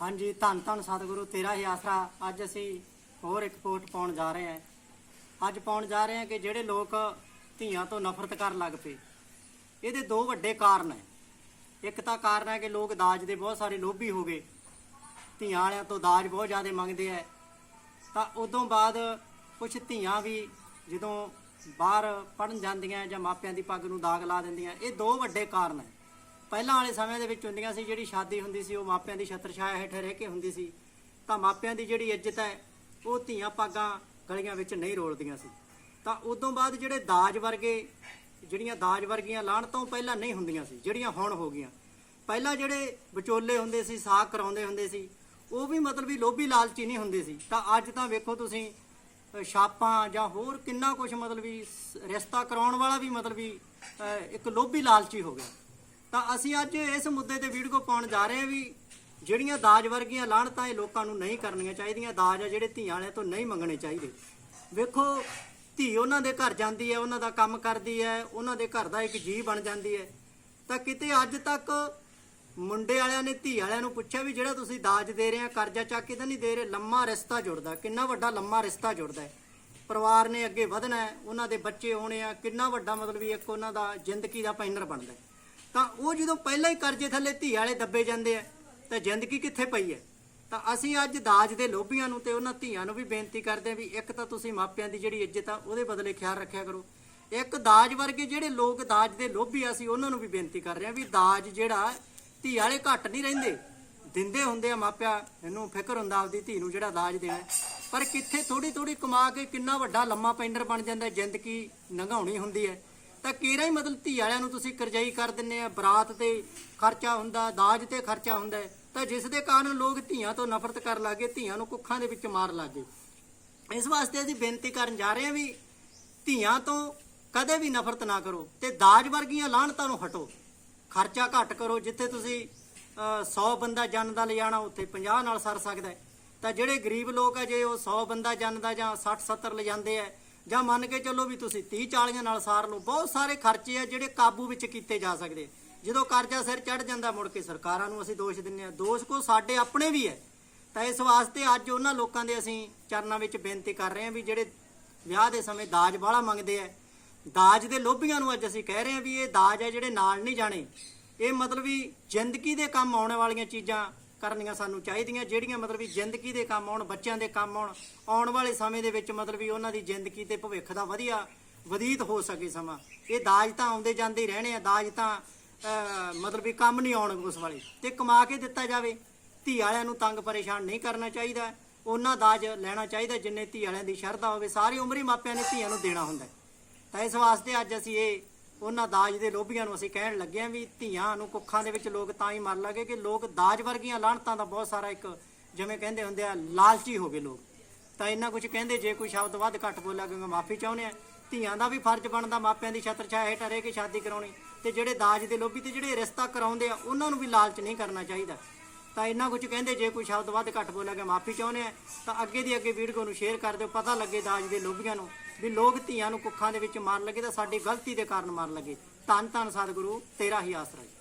ਹਾਂਜੀ, ਧੰਨ ਧੰਨ ਸਤਿਗੁਰੂ, ਤੇਰਾ ਹੀ ਆਸਰਾ ਅੱਜ ਅਸੀਂ ਹੋਰ ਇੱਕ ਪੋਸਟ ਪਾਉਣ ਜਾ ਰਹੇ ਹਾਂ। ਅੱਜ ਪਾਉਣ ਜਾ ਰਹੇ ਹਾਂ ਕਿ ਜਿਹੜੇ ਲੋਕ ਧੀਆਂ ਤੋਂ ਨਫ਼ਰਤ ਕਰਨ ਲੱਗ ਪਏ, ਇਹਦੇ ਦੋ ਵੱਡੇ ਕਾਰਨ ਹੈ। ਇੱਕ ਤਾਂ ਕਾਰਨ ਹੈ ਕਿ ਲੋਕ ਦਾਜ ਦੇ ਬਹੁਤ ਸਾਰੇ ਲੋਭੀ ਹੋ ਗਏ। ਧੀਆਂ ਵਾਲਿਆਂ ਤੋਂ ਦਾਜ ਬਹੁਤ ਜ਼ਿਆਦਾ ਮੰਗਦੇ ਐ ਤਾਂ ਉਦੋਂ ਬਾਅਦ ਕੁਝ ਧੀਆਂ ਵੀ ਜਦੋਂ ਬਾਹਰ ਪੜਨ ਜਾਂਦੀਆਂ ਜਾਂ ਮਾਪਿਆਂ ਦੀ ਪੱਗ ਨੂੰ ਦਾਗ ਲਾ ਦਿੰਦੀਆਂ, ਇਹ ਦੋ ਵੱਡੇ ਕਾਰਨ ਹੈ। ਪਹਿਲਾਂ ਵਾਲੇ ਸਮੇਂ ਦੇ ਵਿੱਚ ਹੁੰਦੀਆਂ ਸੀ, ਜਿਹੜੀ ਸ਼ਾਦੀ ਹੁੰਦੀ ਸੀ, ਉਹ ਮਾਪਿਆਂ ਦੀ ਛਤਰ ਛਾਇਆ ਹੇਠ ਰਹਿ ਕੇ ਹੁੰਦੀ ਸੀ। ਤਾਂ ਮਾਪਿਆਂ ਦੀ ਜਿਹੜੀ ਇੱਜ਼ਤ ਹੈ, ਉਹ ਧੀਆਂ ਪਾਗਾਂ ਗਲੀਆਂ ਵਿੱਚ ਨਹੀਂ ਰੋਲਦੀਆਂ ਸੀ। ਤਾਂ ਉਦੋਂ ਬਾਅਦ ਜਿਹੜੇ ਦਾਜ ਵਰਗੇ, ਜਿਹੜੀਆਂ ਦਾਜ ਵਰਗੀਆਂ ਲਾਣ ਤੋਂ ਪਹਿਲਾਂ ਨਹੀਂ ਹੁੰਦੀਆਂ ਸੀ, ਜਿਹੜੀਆਂ ਹੁਣ ਹੋ ਗਈਆਂ। ਪਹਿਲਾਂ ਜਿਹੜੇ ਵਿਚੋਲੇ ਹੁੰਦੇ ਸੀ ਸਾਖ ਕਰਾਉਂਦੇ ਹੁੰਦੇ ਸੀ, ਉਹ ਵੀ ਮਤਲਬ ਵੀ ਲੋਭੀ ਲਾਲਚੀ ਨਹੀਂ ਹੁੰਦੇ ਸੀ। ਤਾਂ ਅੱਜ ਤਾਂ ਵੇਖੋ ਤੁਸੀਂ ਛਾਪਾਂ ਜਾਂ ਹੋਰ ਕਿੰਨਾ ਕੁਝ ਮਤਲਬ ਵੀ ਰਿਸ਼ਤਾ ਕਰਾਉਣ ਵਾਲਾ ਵੀ ਮਤਲਬ ਵੀ ਇੱਕ ਲੋਭੀ ਲਾਲਚੀ ਹੋ ਗਿਆ। ਤਾਂ ਅਸੀਂ ਅੱਜ ਇਸ ਮੁੱਦੇ ਤੇ ਵੀਡੀਓ ਪਾਉਣ ਜਾ ਰਹੇ ਹਾਂ ਵੀ ਜਿਹੜੀਆਂ ਦਾਜ ਵਰਗੀਆਂ ਲਾਹਣਤਾਂ ਇਹ ਲੋਕਾਂ ਨੂੰ ਨਹੀਂ ਕਰਨੀਆਂ ਚਾਹੀਦੀਆਂ, ਦਾਜ ਆ ਜਿਹੜੇ ਧੀਆਂ ਵਾਲਿਆਂ ਤੋਂ ਨਹੀਂ ਮੰਗਣੇ ਚਾਹੀਦੇ। ਵੇਖੋ, ਧੀ ਉਹਨਾਂ ਦੇ ਘਰ ਜਾਂਦੀ ਹੈ, ਉਹਨਾਂ ਦਾ ਕੰਮ ਕਰਦੀ ਹੈ, ਉਹਨਾਂ ਦੇ ਘਰ ਦਾ ਇੱਕ ਜੀ ਬਣ ਜਾਂਦੀ ਹੈ। ਤਾਂ ਕਿਤੇ ਅੱਜ ਤੱਕ ਮੁੰਡੇ ਵਾਲਿਆਂ ਨੇ ਧੀ ਵਾਲਿਆਂ ਨੂੰ ਪੁੱਛਿਆ ਵੀ ਜਿਹੜਾ ਤੁਸੀਂ ਦਾਜ ਦੇ ਰਹੇ ਆ, ਕਰਜ਼ਾ ਚੱਕ ਕੇ ਤਾਂ ਨਹੀਂ ਦੇ ਰਹੇ, ਲੰਮਾ ਰਿਸ਼ਤਾ ਜੁੜਦਾ, ਕਿੰਨਾ ਵੱਡਾ ਲੰਮਾ ਰਿਸ਼ਤਾ ਜੁੜਦਾ ਹੈ। ਪਰਿਵਾਰ ਨੇ ਅੱਗੇ ਵਧਣਾ ਹੈ, ਉਹਨਾਂ ਦੇ ਬੱਚੇ ਹੋਣੇ ਆ, ਕਿੰਨਾ ਵੱਡਾ ਮਤਲਬ ਵੀ ਇੱਕ ਉਹਨਾਂ ਦਾ ਜ਼ਿੰਦਗੀ ਦਾ ਪੈਨਰ ਬਣਦਾ ਹੈ। ਤਾਂ ਉਹ ਜਦੋਂ ਪਹਿਲਾਂ ਹੀ ਕਰਜ਼ੇ ਥੱਲੇ ਧੀ ਵਾਲੇ ਦੱਬੇ ਜਾਂਦੇ ਆ, ਤਾਂ ਜ਼ਿੰਦਗੀ ਕਿੱਥੇ ਪਈ ਹੈ? ਤਾਂ ਅਸੀਂ ਅੱਜ ਦਾਜ ਦੇ ਲੋਭੀਆਂ ਨੂੰ ਤੇ ਉਹਨਾਂ ਧੀਆਂ ਨੂੰ ਵੀ ਬੇਨਤੀ ਕਰਦੇ ਹਾਂ ਵੀ ਇੱਕ ਤਾਂ ਤੁਸੀਂ ਮਾਪਿਆਂ ਦੀ ਜਿਹੜੀ ਇੱਜ਼ਤ ਆ, ਉਹਦੇ ਬਦਲੇ ਖਿਆਲ ਰੱਖਿਆ ਕਰੋ। ਇੱਕ ਦਾਜ ਵਰਗੇ ਜਿਹੜੇ ਲੋਕ ਦਾਜ ਦੇ ਲੋਭੀ ਆ, ਅਸੀਂ ਉਹਨਾਂ ਨੂੰ ਵੀ ਬੇਨਤੀ ਕਰ ਰਹੇ ਹਾਂ ਵੀ ਦਾਜ ਜਿਹੜਾ ਧੀ ਵਾਲੇ ਘੱਟ ਨਹੀਂ ਰਹਿੰਦੇ, ਦਿੰਦੇ ਹੁੰਦੇ ਆ ਮਾਪਿਆਂ ਇਹਨੂੰ ਫਿਕਰ ਹੁੰਦਾ ਆਪਦੀ ਧੀ ਨੂੰ ਜਿਹੜਾ ਦਾਜ ਦੇਣਾ ਪਰ ਕਿੱਥੇ ਥੋੜੀ ਥੋੜੀ ਕਮਾ ਕੇ ਕਿੰਨਾ ਵੱਡਾ ਲੰਮਾ ਪੈਂਡਰ ਬਣ ਜਾਂਦਾ ਜ਼ਿੰਦਗੀ ਲੰਘਾਉਣੀ ਹੁੰਦੀ ਹੈ। ਤਾਂ ਕਿਹੜਾ ਹੀ ਮਤਲਬ ਧੀ ਵਾਲਿਆਂ ਨੂੰ ਤੁਸੀਂ ਕਰਜਾਈ ਕਰ ਦਿੰਨੇ ਆ, ਬਰਾਤ ਤੇ ਖਰਚਾ ਹੁੰਦਾ, ਦਾਜ ਤੇ ਖਰਚਾ ਹੁੰਦਾ ਤਾਂ ਜਿਸ ਦੇ ਕਾਰਨ ਲੋਕ ਧੀਆਂ ਤੋਂ ਨਫ਼ਰਤ ਕਰਨ ਲੱਗੇ ਧੀਆਂ ਨੂੰ ਕੁੱਖਾਂ ਦੇ ਵਿੱਚ ਮਾਰ ਲੱਗੇ ਇਸ ਵਾਸਤੇ ਅਸੀਂ ਬੇਨਤੀ ਕਰਨ ਜਾ ਰਹੇ ਹਾਂ ਵੀ ਧੀਆਂ ਤੋਂ ਕਦੇ ਵੀ ਨਫ਼ਰਤ ਨਾ ਕਰੋ ਤੇ ਦਾਜ ਵਰਗੀਆਂ ਲਾਹਣਤਾਂ ਨੂੰ ਹਟੋ। ਖਰਚਾ ਘੱਟ ਕਰੋ, ਜਿੱਥੇ ਤੁਸੀਂ 100 ਬੰਦਾ ਜਨ ਦਾ ਲਿਜਾਣਾ ਉੱਥੇ 50 ਨਾਲ ਸਰ ਸਕਦਾ ਤਾਂ ਜਿਹੜੇ ਗਰੀਬ ਲੋਕ ਆ, ਜੇ ਉਹ 100 ਬੰਦਾ ਜਨ ਦਾ ਜਾਂ 60 70 ਲਿਜਾਂਦੇ ਆ ਜਾਂ ਮੰਨ ਕੇ ਚੱਲੋ ਵੀ ਤੁਸੀਂ 30 40 ਨਾਲ ਸਾਰ ਲਓ, ਬਹੁਤ ਸਾਰੇ ਖਰਚੇ ਆ ਜਿਹੜੇ ਕਾਬੂ ਵਿੱਚ ਕੀਤੇ ਜਾ ਸਕਦੇ। ਜਦੋਂ ਕਰਜ਼ਾ ਸਿਰ ਚੜ ਜਾਂਦਾ, ਮੁੜ ਕੇ ਸਰਕਾਰਾਂ ਨੂੰ ਅਸੀਂ ਦੋਸ਼ ਦਿੰਨੇ ਆ ਦੋਸ਼ ਕੋ ਸਾਡੇ ਆਪਣੇ ਵੀ ਹੈ। ਤਾਂ ਇਸ ਵਾਸਤੇ ਅੱਜ ਉਹਨਾਂ ਲੋਕਾਂ ਦੇ ਅਸੀਂ ਚਰਨਾਂ ਵਿੱਚ ਬੇਨਤੀ ਕਰ ਰਹੇ ਹਾਂ ਵੀ ਜਿਹੜੇ ਵਿਆਹ ਦੇ ਸਮੇਂ ਦਾਜ ਵਾਲਾ ਮੰਗਦੇ ਆ, ਦਾਜ ਦੇ ਲੋਭੀਆਂ ਨੂੰ ਅੱਜ ਅਸੀਂ ਕਹਿ ਰਹੇ ਹਾਂ ਵੀ ਇਹ ਦਾਜ ਹੈ ਜਿਹੜੇ ਨਾਲ ਨਹੀਂ ਜਾਣੇ। ਇਹ ਮਤਲਬ ਵੀ ਜ਼ਿੰਦਗੀ ਦੇ ਕੰਮ ਆਉਣ ਵਾਲੀਆਂ ਚੀਜ਼ਾਂ ਕਰਨੀਆਂ ਸਾਨੂੰ ਚਾਹੀਦੀਆਂ, ਜਿਹੜੀਆਂ ਮਤਲਬ ਵੀ ਜ਼ਿੰਦਗੀ ਦੇ ਕੰਮ ਆਉਣ, ਬੱਚਿਆਂ ਦੇ ਕੰਮ ਆਉਣ ਆਉਣ ਵਾਲੇ ਸਮੇਂ ਦੇ ਵਿੱਚ ਮਤਲਬ ਵੀ ਉਹਨਾਂ ਦੀ ਜ਼ਿੰਦਗੀ ਤੇ ਭਵਿੱਖ ਦਾ ਵਧੀਆ ਵਧੀਤ ਹੋ ਸਕੇ ਸਮਾਂ। ਇਹ ਦਾਜ ਤਾਂ ਆਉਂਦੇ ਜਾਂਦੇ ਹੀ ਰਹਿਣੇ ਆ, ਦਾਜ ਤਾਂ ਮਤਲਬ ਵੀ ਕੰਮ ਨਹੀਂ ਆਉਣ ਉਸ ਵਾਲੇ। ਤੇ ਕਮਾ ਕੇ ਦਿੱਤਾ ਜਾਵੇ। ਧੀ ਵਾਲਿਆਂ ਨੂੰ ਤੰਗ ਪਰੇਸ਼ਾਨ ਨਹੀਂ ਕਰਨਾ ਚਾਹੀਦਾ। ਉਹਨਾਂ ਦਾਜ ਲੈਣਾ ਚਾਹੀਦਾ ਜਿੰਨੇ ਧੀ ਵਾਲਿਆਂ ਦੀ ਸ਼ਰਧਾ ਹੋਵੇ। ਸਾਰੀ ਉਮਰ ਹੀ ਮਾਪਿਆਂ ਨੇ ਧੀਆਂ ਨੂੰ ਦੇਣਾ ਹੁੰਦਾ ਤਾਂ ਇਸ ਵਾਸਤੇ ਅੱਜ ਅਸੀਂ ਇਹ ਉਹਨਾਂ ਦਾਜ ਦੇ ਲੋਭੀਆਂ ਨੂੰ ਅਸੀਂ ਕਹਿਣ ਲੱਗੇ ਹਾਂ ਵੀ ਧੀਆਂ ਨੂੰ ਕੁੱਖਾਂ ਦੇ ਵਿੱਚ ਲੋਕ ਤਾਂ ਹੀ ਮਰ ਲੱਗੇ ਕਿ ਲੋਕ ਦਾਜ ਵਰਗੀਆਂ ਲਾਹਣਤਾਂ ਦਾ ਬਹੁਤ ਸਾਰਾ ਇੱਕ ਜਿਵੇਂ ਕਹਿੰਦੇ ਹੁੰਦੇ ਆ, ਲਾਲਚੀ ਹੋ ਗਏ ਲੋਕ। ਤਾਂ ਇੰਨਾ ਕੁਝ ਕਹਿੰਦੇ, ਜੇ ਕੋਈ ਸ਼ਬਦ ਵੱਧ ਘੱਟ ਬੋਲਿਆ ਕਿਉਂਕਿ ਮਾਫੀ ਚਾਹੁੰਦੇ ਆ ਧੀਆਂ ਦਾ ਵੀ ਫਰਜ਼ ਬਣਦਾ, ਮਾਪਿਆਂ ਦੀ ਛਤਰ ਛਾਇਆ ਹੇਠ ਰਹਿ ਕੇ ਸ਼ਾਦੀ ਕਰਾਉਣੀ। ਤੇ ਜਿਹੜੇ ਦਾਜ ਦੇ ਲੋਭੀ ਤੇ ਜਿਹੜੇ ਰਿਸ਼ਤਾ ਕਰਾਉਂਦੇ ਆ, ਉਹਨਾਂ ਨੂੰ ਵੀ ਲਾਲਚ ਨਹੀਂ ਕਰਨਾ ਚਾਹੀਦਾ। ਤਾਂ ਇੰਨਾ ਕੁਝ ਕਹਿੰਦੇ, ਜੇ ਕੋਈ ਸ਼ਬਦ ਵੱਧ ਘੱਟ ਬੋਲਿਆ ਗਿਆ, ਮਾਫੀ ਚਾਹੁੰਦੇ ਆ। ਤਾਂ ਅੱਗੇ ਦੀ ਅੱਗੇ ਵੀਡੀਓ ਨੂੰ ਸ਼ੇਅਰ ਕਰ ਦਿਓ, ਪਤਾ ਲੱਗੇ ਦਾਜ ਦੇ ਲੋਭੀਆਂ ਨੂੰ, ਵੀ ਲੋਕ ਧੀਆਂ ਨੂੰ ਕੁੱਖਾਂ ਦੇ ਵਿੱਚ ਮਾਰਨ ਲੱਗੇ ਤਾਂ ਸਾਡੀ ਗਲਤੀ ਦੇ ਕਾਰਨ ਮਾਰਨ ਲੱਗੇ। ਧੰਨ ਧੰਨ ਸਤਿਗੁਰੂ, ਤੇਰਾ ਹੀ ਆਸਰਾ ਹੈ।